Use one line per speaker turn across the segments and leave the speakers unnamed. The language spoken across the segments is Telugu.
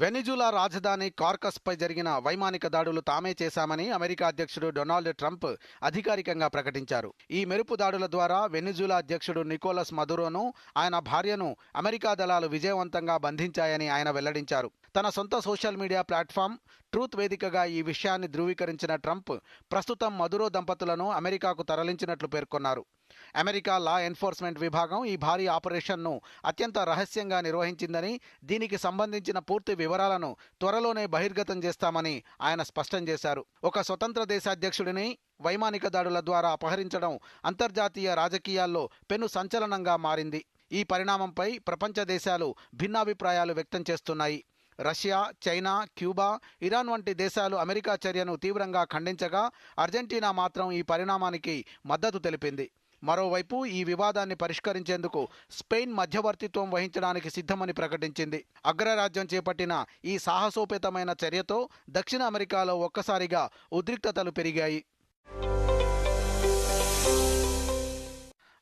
వెనిజులా రాజధాని కార్కస్పై జరిగిన వైమానిక దాడులు తామే చేశామని అమెరికా అధ్యక్షుడు డొనాల్డ్ ట్రంప్ అధికారికంగా ప్రకటించారు. ఈ మెరుపు దాడుల ద్వారా వెనిజులా అధ్యక్షుడు నికోలస్ మదురోను ఆయన భార్యను అమెరికా దళాలు విజయవంతంగా బంధించాయని ఆయన వెల్లడించారు. తన సొంత సోషల్ మీడియా ప్లాట్ఫామ్ ట్రూత్ వేదికగా ఈ విషయాన్ని ధృవీకరించిన ట్రంప్ ప్రస్తుతం మదురో దంపతులను అమెరికాకు తరలించినట్లు పేర్కొన్నారు. అమెరికా లా ఎన్ఫోర్స్మెంట్ విభాగం ఈ భారీ ఆపరేషన్ను అత్యంత రహస్యంగా నిర్వహించిందని దీనికి సంబంధించిన పూర్తి వివరాలను త్వరలోనే బహిర్గతం చేస్తామని ఆయన స్పష్టం చేశారు. ఒక స్వతంత్ర దేశాధ్యక్షుడిని వైమానిక దాడుల ద్వారా అపహరించడం అంతర్జాతీయ రాజకీయాల్లో పెను సంచలనంగా మారింది. ఈ పరిణామంపై ప్రపంచ దేశాలు భిన్నాభిప్రాయాలు వ్యక్తం చేస్తున్నాయి. రష్యా చైనా క్యూబా ఇరాన్ వంటి దేశాలు అమెరికా చర్యను తీవ్రంగా ఖండించగా అర్జెంటీనా మాత్రం ఈ పరిణామానికి మద్దతు తెలిపింది. మరోవైపు ఈ వివాదాన్ని పరిష్కరించేందుకు స్పెయిన్ మధ్యవర్తిత్వం వహించడానికి సిద్ధమని ప్రకటించింది. అగ్రరాజ్యం చేపట్టిన ఈ సాహసోపేతమైన చర్యతో దక్షిణ అమెరికాలో ఒక్కసారిగా ఉద్రిక్తతలు పెరిగాయి.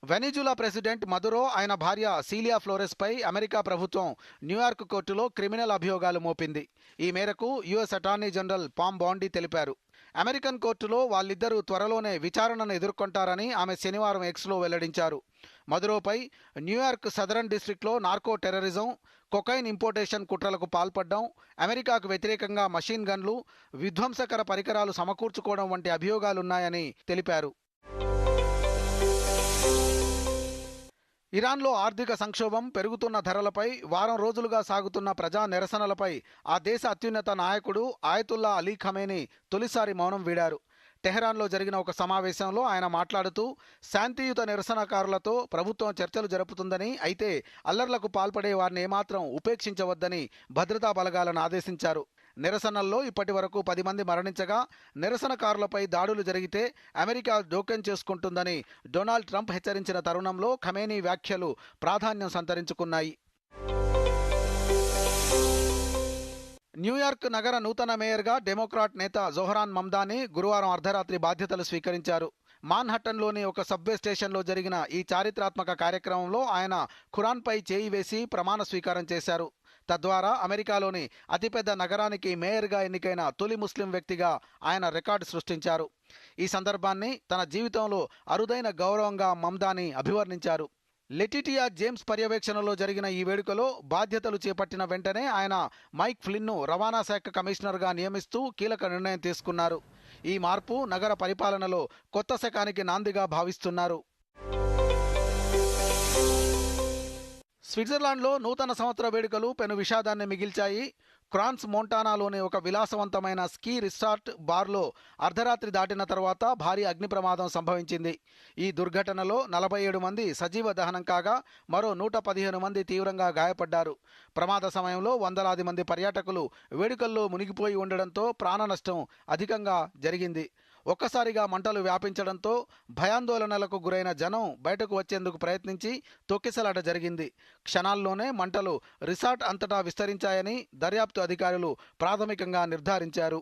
వెనిజులా ప్రెసిడెంట్ మదురో ఆయన భార్య సీలియా ఫ్లోరెస్పై అమెరికా ప్రభుత్వం న్యూయార్క్ కోర్టులో క్రిమినల్ అభియోగాలు మోపింది. ఈ మేరకు యుఎస్ అటార్నీ జనరల్ పామ్ బాండీ తెలిపారు. అమెరికన్ కోర్టులో వాళ్ళిద్దరూ త్వరలోనే విచారణను ఎదుర్కొంటారని ఆమె శనివారం ఎక్స్లో వెల్లడించారు. మదురోపై న్యూయార్క్ సదరన్ డిస్ట్రిక్ట్లో నార్కో టెర్రరిజం కొకైన్ ఇంపోర్టేషన్ కుట్రలకు పాల్పడడం అమెరికాకు వ్యతిరేకంగా మషిన్ గన్లు విధ్వంసకర పరికరాలు సమకూర్చుకోవడం వంటి అభియోగాలున్నాయని తెలిపారు. ఇరాన్లో ఆర్థిక సంక్షోభం పెరుగుతున్న ధరలపై వారం రోజులుగా సాగుతున్న ప్రజా నిరసనలపై ఆ దేశ అత్యున్నత నాయకుడు ఆయతుల్లా అలీ ఖమేని తొలిసారి మౌనం వీడారు. టెహరాన్లో జరిగిన ఒక సమావేశంలో ఆయన మాట్లాడుతూ శాంతియుత నిరసనకారులతో ప్రభుత్వం చర్చలు జరుపుతుందని అయితే అల్లర్లకు పాల్పడే వారిని ఏమాత్రం ఉపేక్షించవద్దని భద్రతా బలగాలను ఆదేశించారు. నిరసనల్లో ఇప్పటి వరకు పది మంది మరణించగా నిరసనకారులపై దాడులు జరిగితే అమెరికా జోక్యం చేసుకుంటుందని డొనాల్డ్ ట్రంప్ హెచ్చరించిన తరుణంలో ఖమేనీ వ్యాఖ్యలు ప్రాధాన్యం సంతరించుకున్నాయి. న్యూయార్క్ నగర నూతన మేయర్గా డెమోక్రాట్ నేత జోహరాన్ మమ్దాని గురువారం అర్ధరాత్రి బాధ్యతలు స్వీకరించారు. మాన్హట్టన్లోని ఒక సబ్వే స్టేషన్లో జరిగిన ఈ చారిత్రాత్మక కార్యక్రమంలో ఆయన ఖురాన్పై చేయి వేసి ప్రమాణ స్వీకారం చేశారు. తద్వారా అమెరికాలోని అతిపెద్ద నగరానికి మేయర్గా ఎన్నికైన తొలి ముస్లిం వ్యక్తిగా ఆయన రికార్డు సృష్టించారు. ఈ సందర్భాన్ని తన జీవితంలో అరుదైన గౌరవంగా మమ్దాని అభివర్ణించారు. లెటిటియా జేమ్స్ పర్యవేక్షణలో జరిగిన ఈ వేడుకలో బాధ్యతలు చేపట్టిన వెంటనే ఆయన మైక్ ఫ్లిన్ను రవాణా శాఖ కమిషనర్గా నియమిస్తూ కీలక నిర్ణయం తీసుకున్నారు. ఈ మార్పు నగర పరిపాలనలో కొత్త శకానికి నాందిగా భావిస్తున్నారు. స్విట్జర్లాండ్లో నూతన సంవత్సర వేడుకలు పెను విషాదాన్ని మిగిల్చాయి. క్రాన్స్ మోంటానాలోని ఒక విలాసవంతమైన స్కీ రిసార్ట్ బార్లో అర్ధరాత్రి దాటిన తర్వాత భారీ అగ్ని ప్రమాదం సంభవించింది. ఈ దుర్ఘటనలో నలభై ఏడు మంది సజీవ దహనం కాగా మరో నూట పదిహేను మంది తీవ్రంగా గాయపడ్డారు. ప్రమాద సమయంలో వందలాది మంది పర్యాటకులు వేడుకల్లో మునిగిపోయి ఉండడంతో ప్రాణ నష్టం అధికంగా జరిగింది. ఒక్కసారిగా మంటలు వ్యాపించడంతో భయాందోళనలకు గురైన జనం బయటకు వచ్చేందుకు ప్రయత్నించి తొక్కిసలాట జరిగింది. క్షణాల్లోనే మంటలు రిసార్ట్ అంతటా విస్తరించాయని దర్యాప్తు అధికారులు ప్రాథమికంగా నిర్ధారించారు.